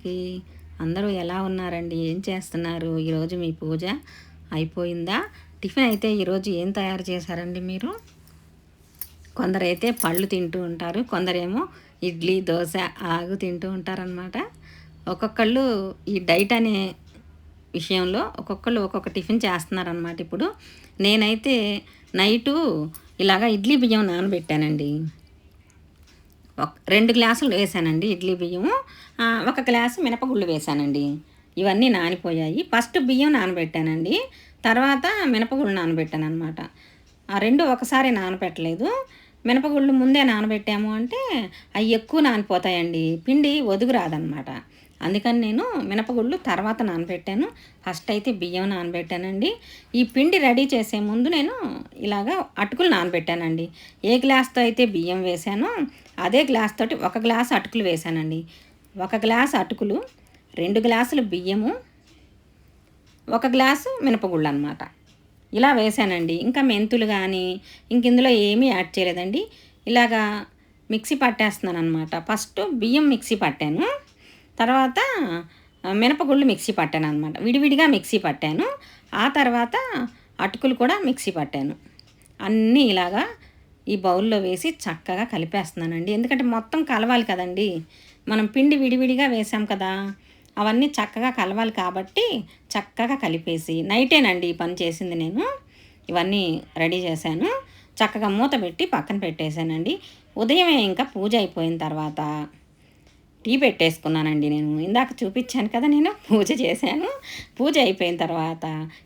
అందరికీ అందరూ ఎలా ఉన్నారండి? ఏం చేస్తున్నారు? ఈరోజు మీ పూజ అయిపోయిందా? టిఫిన్ అయితే ఈరోజు ఏం తయారు చేశారండి మీరు? కొందరైతే పళ్ళు తింటూ ఉంటారు కొందరేమో ఇడ్లీ దోశ ఆగు తింటూ ఉంటారనమాట ఒక్కొక్కళ్ళు ఈ డైట్ అనే విషయంలో ఒక్కొక్కళ్ళు ఒక్కొక్క టిఫిన్ చేస్తున్నారనమాట ఇప్పుడు. నేనైతే నైటు ఇలాగా ఇడ్లీ బియ్యం నానబెట్టానండి. రెండు గ్లాసులు వేసానండి ఇడ్లీ బియ్యము ఒక గ్లాసు మినపగుళ్ళు వేసానండి. ఇవన్నీ నానిపోయాయి. ఫస్ట్ బియ్యం నానబెట్టానండి. తర్వాత మినపగుళ్ళు నానబెట్టాను అనమాట ఆ రెండు ఒకసారి నానబెట్టలేదు. మినపగుళ్ళు ముందే నానబెట్టాము అంటే అవి ఎక్కువ నానిపోతాయండి. పిండి ఒదుగు రాదనమాట అందుకని నేను మినపగుళ్ళు తర్వాత నానబెట్టాను. ఫస్ట్ అయితే బియ్యం నానబెట్టానండి. ఈ పిండి రెడీ చేసే ముందు నేను ఇలాగా అటుకులు నానబెట్టానండి. ఏ గ్లాస్తో అయితే బియ్యం వేసానో అదే గ్లాస్ తోటి ఒక గ్లాస్ అటుకులు వేసానండి. ఒక గ్లాస్ అటుకులు రెండు గ్లాసులు బియ్యము ఒక గ్లాసు మినపగుళ్ళు అనమాట ఇలా వేసానండి. ఇంకా మెంతులు కానీ ఇంక ఇందులో ఏమీ యాడ్ చేయలేదండి. ఇలాగా మిక్సీ పట్టేస్తున్నాను అనమాట ఫస్ట్ బియ్యం మిక్సీ పట్టాను. తర్వాత మినపగుళ్ళు మిక్సీ పట్టాను అనమాట విడివిడిగా మిక్సీ పట్టాను. ఆ తర్వాత అటుకులు కూడా మిక్సీ పట్టాను. అన్నీ ఇలాగా ఈ బౌల్లో వేసి చక్కగా కలిపేస్తున్నానండి. ఎందుకంటే మొత్తం కలవాలి కదండి. మనం పిండి విడివిడిగా వేసాం కదా అవన్నీ చక్కగా కలవాలి కాబట్టి చక్కగా కలిపేసి నైటేనండి ఈ పని చేసింది నేను. ఇవన్నీ రెడీ చేశాను. చక్కగా మూత పెట్టి పక్కన పెట్టేశానండి. ఉదయమే ఇంకా పూజ అయిపోయిన తర్వాత టీ పెట్టేసుకున్నానండి నేను. ఇందాక చూపించాను కదా నేను పూజ చేశాను. పూజ అయిపోయిన తర్వాత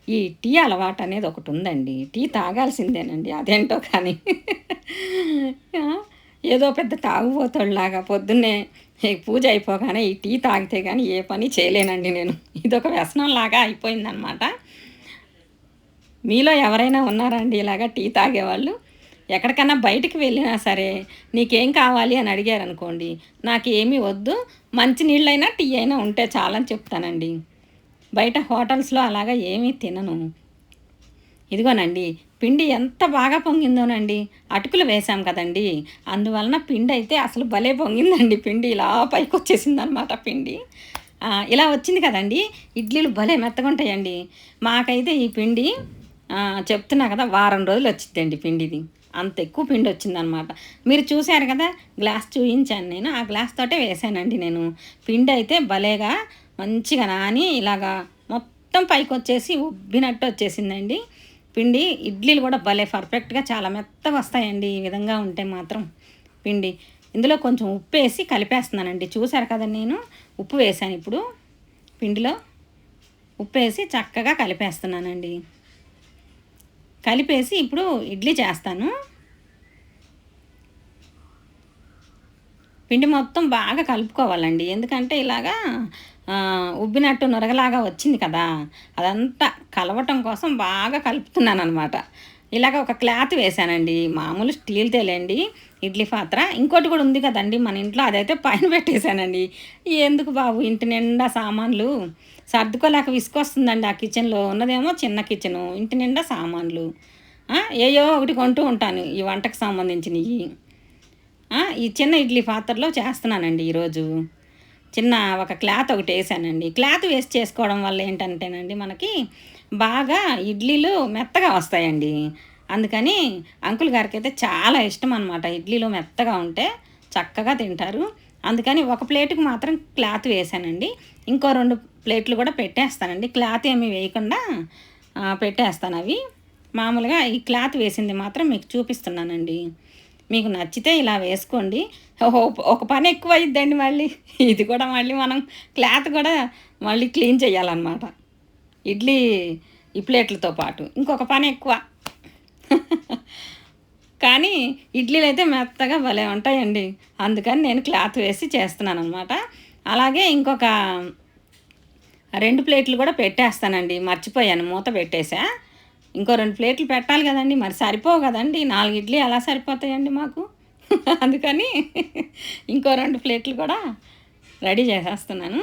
ఈ టీ అలవాటు అనేది ఒకటి ఉందండి. టీ తాగాల్సిందేనండి అదేంటో కానీ. ఏదో పెద్ద తాగుబోతోళ్ళలాగా పొద్దున్నే పూజ అయిపోగానే ఈ టీ తాగితే కానీ ఏ పని చేయలేనండి నేను. ఇదొక వ్యసనంలాగా అయిపోయిందనమాట. మీలో ఎవరైనా ఉన్నారండి ఇలాగా టీ తాగేవాళ్ళు? ఎక్కడికన్నా బయటికి వెళ్ళినా సరే నీకేం కావాలి అని అడిగారు అనుకోండి నాకు ఏమీ వద్దు మంచి నీళ్ళైనా టీ అయినా ఉంటే చాలని చెప్తానండి. బయట హోటల్స్లో అలాగా ఏమీ తినను. ఇదిగోనండి పిండి ఎంత బాగా పొంగిందోనండి. అటుకులు వేసాం కదండి అందువలన పిండి అయితే అసలు భలే పొంగిందండి పిండి. ఇలా పైకి వచ్చేసింది అనమాట పిండి ఇలా వచ్చింది కదండి ఇడ్లీలు భలే మెత్తగా ఉంటాయండి. మాకైతే ఈ పిండి చెప్తున్నా కదా వారం రోజులు వచ్చిందండి పిండిది. అంత ఎక్కువ పిండి వచ్చిందనమాట. మీరు చూశారు కదా గ్లాస్ చూయించాను నేను. ఆ గ్లాస్ తోటే వేసానండి నేను. పిండి అయితే భలేగా మంచిగా నాని ఇలాగా మొత్తం పైకి వచ్చేసి ఉబ్బినట్టు వచ్చేసిందండి. పిండి ఇడ్లీలు కూడా భలే పర్ఫెక్ట్గా చాలా మెత్తగా వస్తాయండి. ఈ విధంగా ఉంటే మాత్రం పిండి. ఇందులో కొంచెం ఉప్పు వేసి కలిపేస్తున్నానండి. చూశారు కదా నేను? ఉప్పు వేసాను ఇప్పుడు. పిండిలో ఉప్పు వేసి చక్కగా కలిపేస్తున్నానండి. కలిపేసి ఇప్పుడు ఇడ్లీ చేస్తాను. పిండి మొత్తం బాగా కలుపుకోవాలండి. ఎందుకంటే ఇలాగా ఉబ్బినట్టు నొరగలాగా వచ్చింది కదా అదంతా కలవటం కోసం బాగా కలుపుతున్నాను అనమాట ఇలాగ ఒక క్లాత్ వేసానండి మామూలు స్టీల్ తేలేండి ఇడ్లీ పాత్ర. ఇంకోటి కూడా ఉంది కదండి మన ఇంట్లో అదైతే పైన పెట్టేశానండి. ఎందుకు బాబు ఇంటి నిండా సామాన్లు? సర్దుకోలేక విసుకొస్తుందండి ఆ కిచెన్లో ఉన్నదేమో చిన్న కిచెను ఇంటి నిండా సామాన్లు. ఏయో ఒకటి కొంటూ ఉంటాను ఈ వంటకు సంబంధించినవి ఈ చిన్న ఇడ్లీ పాత్రలో చేస్తున్నానండి ఈరోజు. చిన్న ఒక క్లాత్ ఒకటి వేసానండి. క్లాత్ వేస్ట్ చేసుకోవడం వల్ల ఏంటంటేనండి మనకి బాగా ఇడ్లీలు మెత్తగా వస్తాయండి. అందుకని అంకుల్ గారికి అయితే చాలా ఇష్టం అనమాట ఇడ్లీలు మెత్తగా ఉంటే చక్కగా తింటారు. అందుకని ఒక ప్లేటుకు మాత్రం క్లాత్ వేసానండి. ఇంకో రెండు ప్లేట్లు కూడా పెట్టేస్తానండి. క్లాత్ ఏమీ వేయకుండా పెట్టేస్తాను అవి. మామూలుగా ఈ క్లాత్ వేసింది మాత్రం మీకు చూపిస్తున్నానండి. మీకు నచ్చితే ఇలా వేసుకోండి. ఒక పని ఎక్కువ అయిద్దండి మళ్ళీ. ఇది కూడా మళ్ళీ మనం క్లాత్ కూడా మళ్ళీ క్లీన్ చేయాలన్నమాట. ఇడ్లీ ఈ ప్లేట్లతో పాటు. ఇంకొక పని ఎక్కువ. కానీ ఇడ్లీలు అయితే మెత్తగా భలే ఉంటాయండి. అందుకని నేను క్లాత్ వేసి చేస్తున్నాను అనమాట అలాగే ఇంకొక రెండు ప్లేట్లు కూడా పెట్టేస్తానండి. మర్చిపోయాను. మూత పెట్టేసా. ఇంకో రెండు ప్లేట్లు పెట్టాలి కదండి. మరి సరిపోవు కదండి. నాలుగు ఇడ్లీ ఎలా సరిపోతాయండి మాకు. అందుకని ఇంకో రెండు ప్లేట్లు కూడా రెడీ చేసేస్తున్నాను.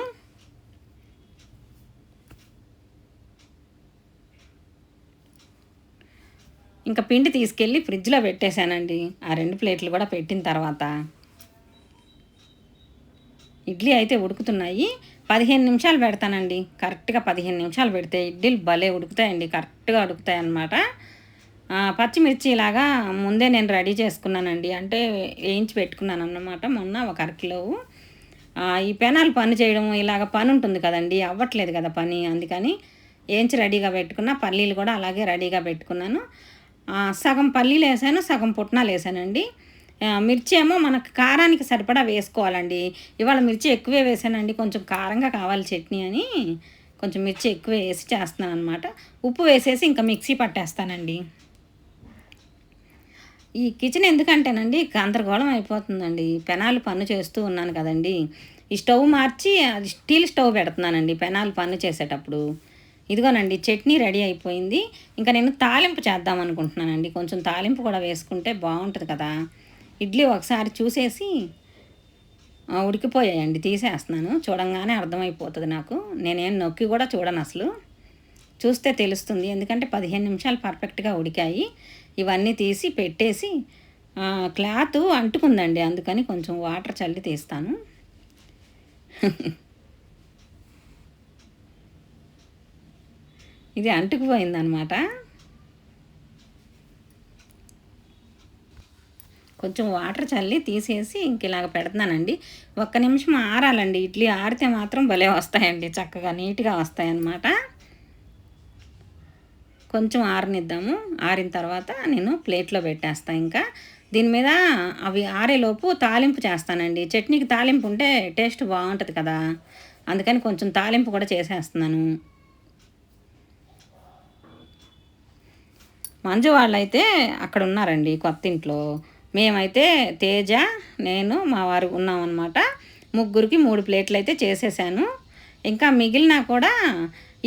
ఇంకా పిండి తీసుకెళ్ళి ఫ్రిడ్జ్లో పెట్టేశానండి. ఆ రెండు ప్లేట్లు కూడా పెట్టిన తర్వాత. ఇడ్లీ అయితే ఉడుకుతున్నాయి. పదిహేను నిమిషాలు పెడతానండి. కరెక్ట్గా పదిహేను నిమిషాలు పెడితే ఇడ్లీలు భలే ఉడుకుతాయండి. కరెక్ట్గా ఉడుకుతాయి అన్నమాట పచ్చిమిర్చి ఇలాగా ముందే నేను రెడీ చేసుకున్నానండి. అంటే వేయించి పెట్టుకున్నాను అన్నమాట మొన్న ఒక అరకిలో ఈ పెనాలు పని చేయడం ఇలాగ పని ఉంటుంది కదండి. అవ్వట్లేదు కదా పని. అందుకని వేయించి రెడీగా పెట్టుకున్న. పల్లీలు కూడా అలాగే రెడీగా పెట్టుకున్నాను. సగం పల్లీలు వేసాను సగం పుట్నాలు వేసానండి. మిర్చి ఏమో మనకు కారానికి సరిపడా వేసుకోవాలండి. ఇవాళ మిర్చి ఎక్కువే వేసానండి. కొంచెం కారంగా కావాలి చట్నీ అని. కొంచెం మిర్చి ఎక్కువ వేసి చేస్తున్నాను అనమాట ఉప్పు వేసేసి ఇంకా మిక్సీ పట్టేస్తానండి. ఈ కిచెన్ ఎందుకంటేనండి గందరగోళం అయిపోతుందండి. పెనాలు పన్ను చేస్తూ ఉన్నాను కదండి. ఈ స్టవ్ మార్చి అది స్టీల్ స్టవ్ పెడుతున్నానండి పెనాలు పన్ను చేసేటప్పుడు. ఇదిగోనండి చట్నీ రెడీ అయిపోయింది. ఇంకా నేను తాలింపు చేద్దాం అనుకుంటున్నానండి కొంచెం తాలింపు కూడా వేసుకుంటే బాగుంటుంది కదా. ఇడ్లీ ఒకసారి చూసేసి ఉడికిపోయాయండి తీసేస్తున్నాను. చూడంగానే అర్థమైపోతుంది నాకు. నేనేం నొక్కి కూడా చూడను అసలు. చూస్తే తెలుస్తుంది ఎందుకంటే పదిహేను నిమిషాలు పర్ఫెక్ట్గా ఉడికాయి. ఇవన్నీ తీసి పెట్టేసి క్లాత్ అంటుకుందండి అందుకని కొంచెం వాటర్ చల్లి తీస్తాను. ఇది అంటుకుపోయిందనమాట. కొంచెం వాటర్ చల్లి తీసేసి ఇంక ఇలాగ పెడుతున్నానండి. ఒక్క నిమిషం ఆరాలండి. ఇడ్లీ ఆరితే మాత్రం భలే వస్తాయండి. చక్కగా నీట్గా వస్తాయన్నమాట. కొంచెం ఆరనిద్దాము. ఆరిన తర్వాత నేను ప్లేట్లో పెట్టేస్తాను ఇంకా. దీని మీద అవి ఆరేలోపు తాలింపు చేస్తానండి. చట్నీకి తాలింపు ఉంటే టేస్ట్ బాగుంటుంది కదా. అందుకని కొంచెం తాలింపు కూడా చేసేస్తున్నాను. మంజు వాళ్ళైతే అక్కడ ఉన్నారండి కొత్త ఇంట్లో మేమైతే తేజ నేను మా వారు ఉన్నామన్నమాట. ముగ్గురికి మూడు ప్లేట్లు అయితే చేసేసాను. ఇంకా మిగిలిన కూడా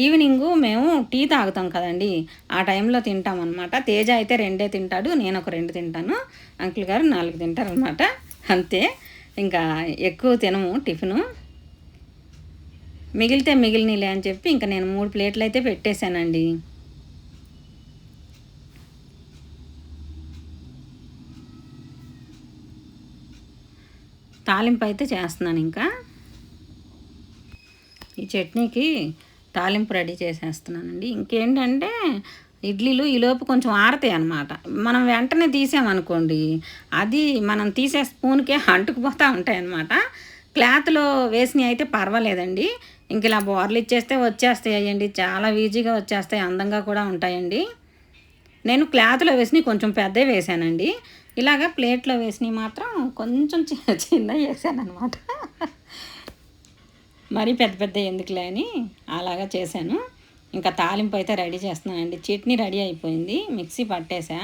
ఈవినింగు మేము టీ తాగుతాం కదండి. ఆ టైంలో తింటాం అనమాట తేజ అయితే రెండే తింటాడు నేను ఒక రెండు తింటాను. అంకుల్ గారు నాలుగు తింటారు అనమాట అంతే. ఇంకా ఎక్కువ తినము టిఫిను. మిగిలితే మిగిలినలే అని చెప్పి ఇంకా నేను మూడు ప్లేట్లు అయితే పెట్టేశానండి. తాలింపు అయితే చేస్తున్నాను ఇంకా. ఈ చట్నీకి తాలింపు రెడీ చేసేస్తున్నానండి. ఇంకేంటంటే ఇడ్లీలు ఈలోపు కొంచెం ఆరతాయి అనమాట మనం వెంటనే తీసామనుకోండి అది మనం తీసే స్పూన్కే అంటుకుపోతూ ఉంటాయి అనమాట క్లాత్లో వేసినవి అయితే పర్వాలేదండి. ఇంక ఇలా బోర్లు ఇచ్చేస్తే వచ్చేస్తాయి చాలా ఈజీగా వచ్చేస్తాయి అందంగా కూడా ఉంటాయండి. నేను క్లాత్లో వేసినవి కొంచెం పెద్దవి వేసానండి. ఇలాగ ప్లేట్లో వేసినవి మాత్రం కొంచెం చిన్న చిన్న వేసాను అనమాట మరీ పెద్ద పెద్ద ఎందుకులే అని అలాగా చేశాను. ఇంకా తాలింపు అయితే రెడీ చేస్తున్నానండి. చట్నీ రెడీ అయిపోయింది. మిక్సీ పట్టేసా.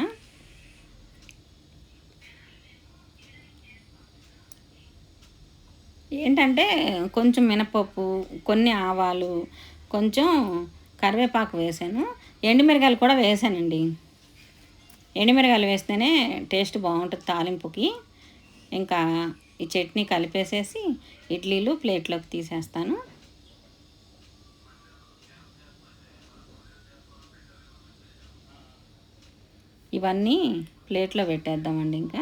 ఏంటంటే కొంచెం మినపప్పు కొన్ని ఆవాలు కొంచెం కరివేపాకు వేసాను. ఎండుమిరగాయలు కూడా వేసానండి. ఎండుమిరగాయలు వేస్తేనే టేస్ట్ బాగుంటుంది తాలింపుకి. ఇంకా ఈ చట్నీ కలిపేసేసి ఇడ్లీలు ప్లేట్లోకి తీసేస్తాను. ఇవన్నీ ప్లేట్లో పెట్టేద్దామండి ఇంకా.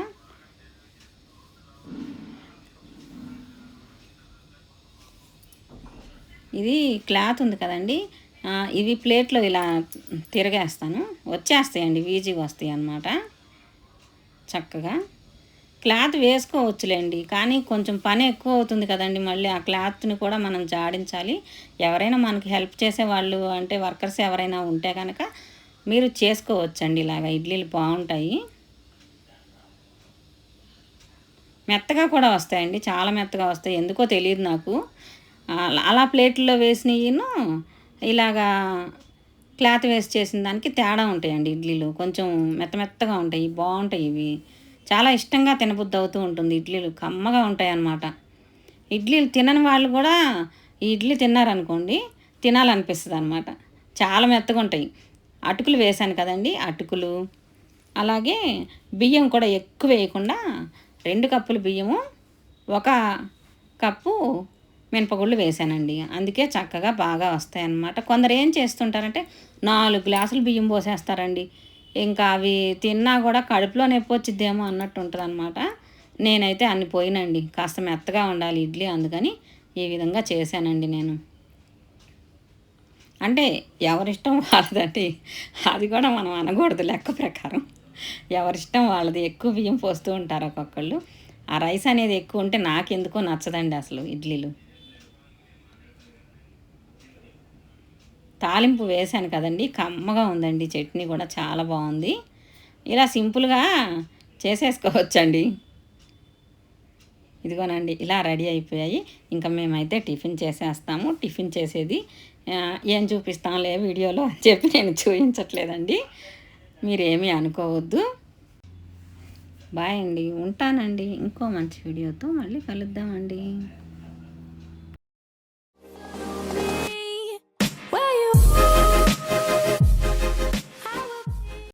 ఇది క్లాత్ ఉంది కదండి. ఇవి ప్లేట్లో ఇలా తిరగేస్తాను. వచ్చేస్తాయండి ఈజీగా వస్తాయి అన్నమాట. చక్కగా. క్లాత్ వేసుకోవచ్చులేండి కానీ కొంచెం పని ఎక్కువ అవుతుంది కదండి మళ్ళీ ఆ క్లాత్ని కూడా మనం జాడించాలి. ఎవరైనా మనకి హెల్ప్ చేసే వాళ్ళు అంటే వర్కర్స్ ఎవరైనా ఉంటే కనుక మీరు చేసుకోవచ్చండి ఇలాగ. ఇడ్లీలు బాగుంటాయి. మెత్తగా కూడా వస్తాయండి చాలా మెత్తగా వస్తాయి. ఎందుకో తెలియదు నాకు. అలా ప్లేట్లో వేసినవిను ఇలాగా క్లాత్ వేస్ట్ చేసిన దానికి తేడా ఉంటాయండి ఇడ్లీలు. కొంచెం మెత్త మెత్తగా ఉంటాయి బాగుంటాయి ఇవి. చాలా ఇష్టంగా తినబుద్ధి అవుతూ ఉంటుంది ఇడ్లీలు. కమ్మగా ఉంటాయి అన్నమాట ఇడ్లీలు తినని వాళ్ళు కూడా ఈ ఇడ్లీ తిన్నారనుకోండి తినాలనిపిస్తుంది అనమాట చాలా మెత్తగా ఉంటాయి. అటుకులు వేశాను కదండి అటుకులు. అలాగే బియ్యం కూడా ఎక్కువ వేయకుండా రెండు కప్పులు బియ్యము ఒక కప్పు మినపగుళ్ళు వేసానండి. అందుకే చక్కగా బాగా వస్తాయన్నమాట. కొందరు ఏం చేస్తుంటారంటే నాలుగు గ్లాసులు బియ్యం పోసేస్తారండి. ఇంకా అవి తిన్నా కూడా కడుపులో నొప్పి వచ్చిద్దేమో అన్నట్టు ఉంటుంది అనమాట నేనైతే అన్ని పోయినండి. కాస్త మెత్తగా ఉండాలి ఇడ్లీ అందుకని ఈ విధంగా చేశానండి నేను. అంటే ఎవరిష్టం వాళ్ళదండి. అది కూడా మనం అనకూడదు లెక్క ప్రకారం. ఎవరిష్టం వాళ్ళది. ఎక్కువ బియ్యం పోస్తూ ఉంటారు ఒక్కొక్కళ్ళు. ఆ రైస్ అనేది ఎక్కువ ఉంటే నాకెందుకో నచ్చదండి అసలు ఇడ్లీలు. తాలింపు వేశాను కదండి. కమ్మగా ఉందండి. చట్నీ కూడా చాలా బాగుంది. ఇలా సింపుల్గా చేసేసుకోవచ్చండి. ఇదిగోనండి ఇలా రెడీ అయిపోయాయి. ఇంకా మేమైతే టిఫిన్ చేసేస్తాము. టిఫిన్ చేసేది ఏం చూపిస్తాంలే వీడియోలో అని చెప్పి నేను చూపించట్లేదండి మీరేమీ అనుకోవద్దు. బాయ్ అండి. ఉంటానండి. ఇంకో మంచి వీడియోతో మళ్ళీ కలుద్దామండి.